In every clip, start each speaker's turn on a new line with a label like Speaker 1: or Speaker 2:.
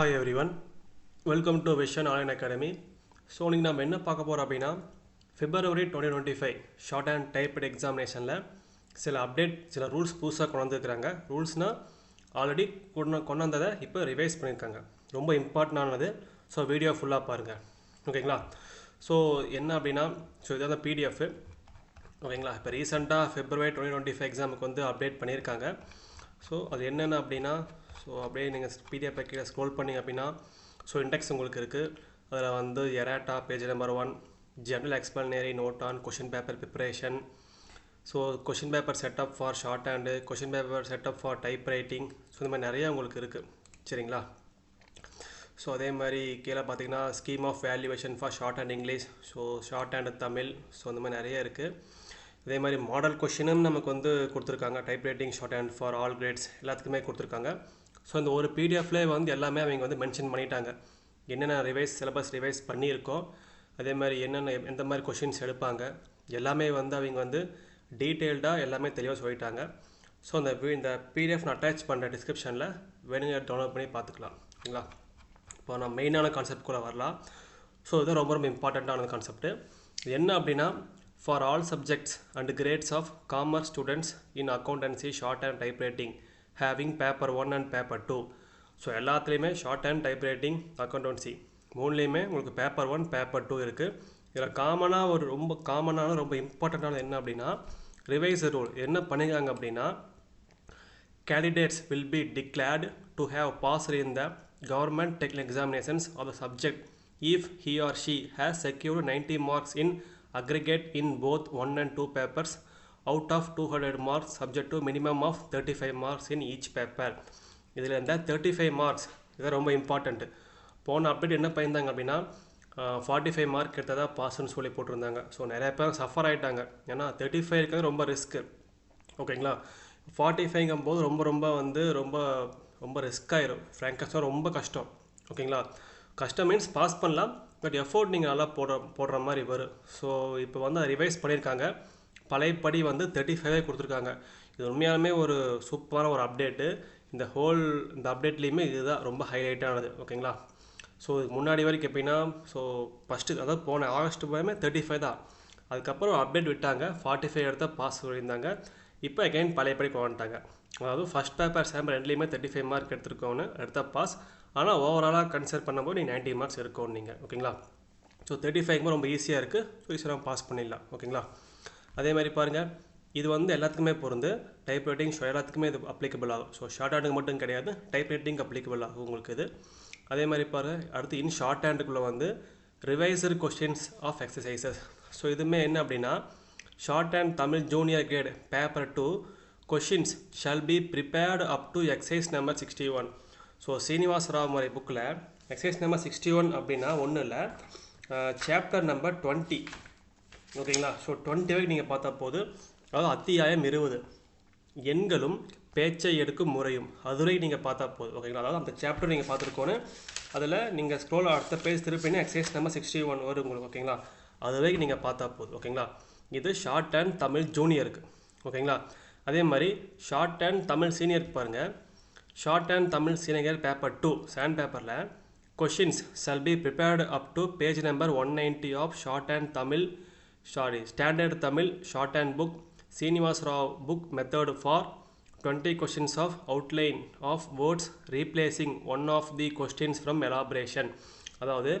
Speaker 1: Hi everyone welcome to vision online academy so நீங்கள் நம்ம என்ன பார்க்க போகிறோம் அப்படின்னா February twenty twenty five shorthand typed எக்ஸாமினேஷனில் சில அப்டேட் சில ரூல்ஸ் புதுசாக கொண்டு வந்துருக்குறாங்க. ரூல்ஸ்னால் ஆல்ரெடி கொண்டு கொண்டு வந்ததை இப்போ ரிவைஸ் பண்ணியிருக்காங்க. ரொம்ப இம்பார்ட்டண்டானது ஸோ வீடியோ ஃபுல்லாக பாருங்கள் ஓகேங்களா ஸோ என்ன அப்படின்னா ஸோ இதான் பிடிஎஃப் ஓகேங்களா இப்போ ரீசெண்டாக ஃபிப்ரவரி டுவெண்ட்டி டுவெண்ட்டி ஃபைவ் எக்ஸாமுக்கு வந்து அப்டேட் பண்ணியிருக்காங்க. ஸோ அது என்னென்ன அப்படின்னா ஸோ அப்படியே நீங்கள் பிடிஎஃப் கீழே ஸ்க்ரோல் பண்ணிங்க அப்படின்னா ஸோ இண்டெக்ஸ் உங்களுக்கு இருக்குது அதில் வந்து errata page number one general explanatory note on question paper preparation so question paper setup for shorthand question paper setup for typewriting so இந்த மாதிரி நிறையா உங்களுக்கு இருக்குது சரிங்களா? ஸோ அதே மாதிரி கீழே பார்த்தீங்கன்னா scheme of valuation for shorthand English so shorthand Tamil. So அந்த மாதிரி நிறைய இருக்குது இதே மாதிரி மாடல் கொஷினும் நமக்கு வந்து கொடுத்துருக்காங்க. Typewriting shorthand for all grades எல்லாத்துக்குமே கொடுத்துருக்காங்க. ஸோ அந்த ஒரு பிடிஎஃப்லேயே வந்து எல்லாமே அவங்க வந்து மென்ஷன் பண்ணிட்டாங்க. என்னென்ன ரிவைஸ் சிலபஸ் ரிவைஸ் பண்ணியிருக்கோம் அதே மாதிரி என்னென்ன எந்த மாதிரி கொஷின்ஸ் எடுப்பாங்க எல்லாமே வந்து அவங்க வந்து டீட்டெயில்டாக எல்லாமே தெளிவாக சொல்லிட்டாங்க. ஸோ அந்த இந்த பிடிஎஃப் நான் அட்டாச் பண்ணுற டிஸ்கிரிப்ஷனில் வேணுங்க டவுன்லோட் பண்ணி பார்த்துக்கலாம். ஓகேங்களா? இப்போ நான் மெயினான கான்செப்ட் கூட வரலாம். ஸோ இது ரொம்ப ரொம்ப இம்பார்ட்டண்ட்டான கான்செப்ட்டு என்ன அப்படின்னா for all subjects and grades of commerce students in accountancy shorthand typewriting having paper one and paper two so எல்லாத்துலேயுமே short and typewriting accountancy மூணுலேயுமே உங்களுக்கு பேப்பர் ஒன் பேப்பர் டூ இருக்குது இதில் காமனாக ஒரு ரொம்ப காமனான ரொம்ப இம்பார்ட்டண்ட்டான என்ன அப்படின்னா ரிவைஸ் ரூல் என்ன பண்ணிருக்காங்க அப்படின்னா candidates will be declared to have to have passed in the government technical examinations of the subject if he or she has secured 90 marks in aggregate in both 1 and out of two hundred marks subject to minimum of thirty five marks in each paper இதில் இந்த thirty five marks இது ரொம்ப important போன update என்ன பண்ணியிருந்தாங்க அப்படின்னா forty five mark எடுத்ததா பாஸ்ன்னு சொல்லி போட்டிருந்தாங்க. ஸோ நிறைய பேர் சஃபர் ஆகிட்டாங்க ஏன்னா தேர்ட்டி ஃபைவ் இருக்கிறது ரொம்ப ரிஸ்க்கு ஓகேங்களா ஃபார்ட்டி ஃபைவ்ங்கும் போது ரொம்ப ரொம்ப வந்து ரொம்ப ரொம்ப ரிஸ்க் ஆயிரும். ஃப்ராங்கஸாக ரொம்ப கஷ்டம். ஓகேங்களா கஷ்டம் மீன்ஸ் பாஸ் பண்ணலாம். பட் எஃபோர்ட் நீங்கள் நல்லா போடுற போடுற மாதிரி வரும். ஸோ இப்போ வந்து ரிவைஸ் பண்ணியிருக்காங்க. பழையபடி வந்து தேர்ட்டி ஃபைவே கொடுத்துருக்காங்க. இது உண்மையாலுமே ஒரு சூப்பரான ஒரு அப்டேட்டு இந்த ஹோல் இந்த அப்டேட்லேயுமே இதுதான் ரொம்ப ஹைலைட்டானது ஓகேங்களா ஸோ இதுக்கு முன்னாடி வரைக்கும் எப்படின்னா ஸோ ஃபஸ்ட்டு அதாவது போன ஆகஸ்ட் போயுமே தேர்ட்டி ஃபைவ் தான். அதுக்கப்புறம் அப்டேட் விட்டாங்க ஃபார்ட்டி ஃபைவ் எடுத்த பாஸ் சொல்லியிருந்தாங்க. இப்போ அகைன் பழையபடி போகட்டாங்க வந்துட்டாங்க. அதாவது ஃபஸ்ட் பேப்பர் சாம்பிள் ரெண்டுலேயுமே தேர்ட்டி ஃபைவ் மார்க் எடுத்துருக்கோன்னு எடுத்த பாஸ் ஆனால் ஓவராலாக கன்சிடர் பண்ணும்போது நீங்கள் 90 மார்க்ஸ் இருக்கணும் நீங்கள் ஓகேங்களா ஸோ தேர்ட்டி ஃபைவ்க்கு ரொம்ப ஈஸியாக இருக்குது ஸோ ஈஸியாக பாஸ் பண்ணிடலாம் ஓகேங்களா அதே மாதிரி பாருங்கள் இது வந்து எல்லாத்துக்குமே பொருந்து. டைப் ரைட்டிங் ஷோ எல்லாத்துக்குமே இது அப்ளிகபிள் ஆகும். ஸோ ஷார்ட் ஹேண்டுக்கு மட்டும் கிடையாது டைப் ரைட்டிங் அப்ளிகபிள் ஆகும் உங்களுக்கு இது. அதே மாதிரி பாருங்கள் அடுத்து இன் ஷார்ட் ஹேண்டுக்குள்ளே வந்து reviser questions of exercises so இதுவுமே என்ன அப்படின்னா shorthand Tamil junior grade paper two questions shall be prepared up to exercise number sixty one so Srinivasa Rao மாதிரி புக்கில் எக்ஸைஸ் நம்பர் சிக்ஸ்டி ஒன் அப்படின்னா ஒன்றும் இல்லை சாப்டர் நம்பர் டுவெண்ட்டி ஓகேங்களா? So twenty வரைக்கும் நீங்கள் பார்த்தா போது அதாவது அத்தியாயம் இருபது. எண்களும் பேச்சை எடுக்கும் முறையும். அதுவரை நீங்கள் பார்த்தா போதும் ஓகேங்களா? அதாவது அந்த சாப்டர் நீங்கள் பார்த்துருக்கோன்னு அதில் நீங்கள் ஸ்க்ரோல் அடுத்த பேஜ் திருப்பினா எக்ஸைஸ் நம்பர் சிக்ஸ்டி ஒன் வரும் உங்களுக்கு ஓகேங்களா? அது வரைக்கும் நீங்கள் பார்த்தா போதும் ஓகேங்களா? இது ஷார்ட் அண்ட் தமிழ் ஜூனியருக்கு ஓகேங்களா? அதே மாதிரி ஷார்ட் அண்ட் தமிழ் சீனியருக்கு பாருங்கள் shorthand Tamil senior paper two sand பேப்பரில் questions be prepared up to page number one ninety of shorthand Tamil sorry standard Tamil shorthand book Srinivas Rao book method for twenty questions of outline of words replacing one of the questions from elaboration அதாவது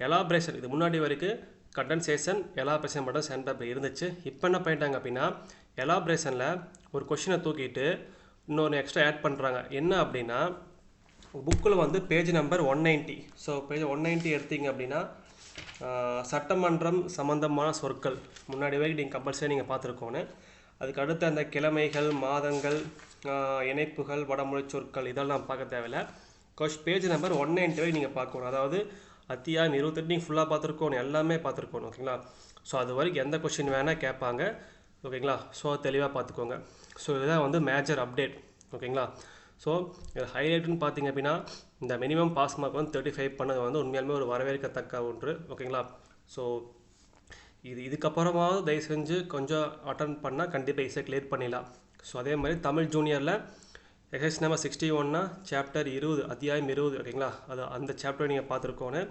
Speaker 1: elaboration இது முன்னாடி வரைக்கும் condensation elaboration மட்டும் சாண்ட் paper இருந்துச்சு. இப்போ என்ன பண்ணிட்டாங்க அப்படின்னா எலாபரேஷனில் ஒரு கொஷினை தூக்கிட்டு இன்னொன்று எக்ஸ்ட்ரா ஆட் பண்ணுறாங்க என்ன அப்படின்னா புக்கில் வந்து page number one ninety so page one ninety எடுத்தீங்க அப்படின்னா சட்டமன்றம் சம்பந்தமான சொற்கள். முன்னாடி வரைக்கும் நீங்கள் கம்பல்சரி நீங்கள் பார்த்துருக்கோன்னு அதுக்கு அடுத்து அந்த கிழமைகள் மாதங்கள் இணைப்புகள் வடமொழி சொற்கள் இதெல்லாம் பார்க்க தேவையில்ல. கொஷ் பேஜ் நம்பர் ஒன் நைன்ட்டி வரைக்கும் நீங்கள் பார்க்கணும். அதாவது அத்தியாயம் இருபத்தெட்டு நீங்கள் ஃபுல்லாக பார்த்துருக்கோணும் எல்லாமே பார்த்துருக்கோணும் ஓகேங்களா ஸோ அது வரைக்கும் எந்த கொஷின் வேணால் கேட்பாங்க. ஓகேங்களா ஸோ தெளிவாக பார்த்துக்கோங்க. ஸோ இதுதான் வந்து மேஜர் அப்டேட் ஓகேங்களா ஸோ இது ஹைலைட்டுன்னு பார்த்தீங்க அப்படின்னா இந்த மினிமம் பாஸ் மார்க் வந்து தேர்ட்டி ஃபைவ் பண்ணது வந்து உண்மையாலுமே ஒரு வரவேற்கத்தக்க ஒன்று. ஓகேங்களா ஸோ இது இதுக்கப்புறமாவது தயவு செஞ்சு கொஞ்சம் அட்டன் பண்ணால் கண்டிப்பாக ஈஸியாக கிளியர் பண்ணிடலாம். ஸோ அதே மாதிரி தமிழ் ஜூனியரில் எக்ஸசைஸ் நம்பர் சிக்ஸ்டி ஒன்னா சாப்டர் இருபது அத்தியாயம் இருபது ஓகேங்களா அது அந்த சாப்டர் நீங்கள் பார்த்துருக்கோன்னு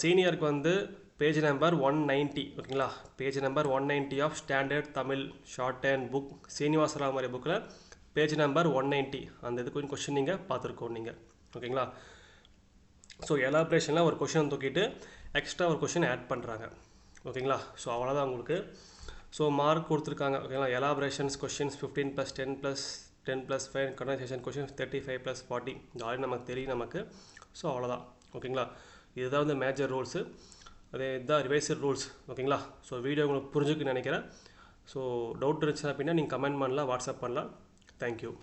Speaker 1: சீனியருக்கு வந்து பேஜ் நம்பர் ஒன் நைன்ட்டி ஓகேங்களா page number one ninety of standard Tamil shorthand book Srinivasarao மாதிரி புக்கில் பேஜ் நம்பர் ஒன் நைன்ட்டி அந்த இது கொஞ்சம் கொஷின் நீங்கள் பார்த்துருக்கோம் நீங்கள் ஓகேங்களா? ஸோ எலாப்ரேஷனில் ஒரு கொஷின் தூக்கிட்டு எக்ஸ்ட்ரா ஒரு கொஷின் ஆட் பண்ணுறாங்க ஓகேங்களா? ஸோ அவ்வளோதான் உங்களுக்கு. ஸோ மார்க் கொடுத்துருக்காங்க. ஓகேங்களா? Elaborations questions fifteen plus ten plus ten plus five conversation questions thirty five plus forty இந்த ஆல்ரெடி நமக்கு தெரியும் நமக்கு. ஸோ அவ்வளோதான் ஓகேங்களா? இதுதான் வந்து மேஜர் ரூல்ஸு அதே இதுதான் ரிவைசர் ரூல்ஸ் ஓகேங்களா? ஸோ வீடியோ உங்களுக்கு புரிஞ்சுக்குன்னு நினைக்கிறேன். ஸோ டவுட் இருந்துச்சுன்னா அப்படின்னா நீங்கள் கமெண்ட் பண்ணலாம் வாட்ஸ்அப் பண்ணலாம். Thank you.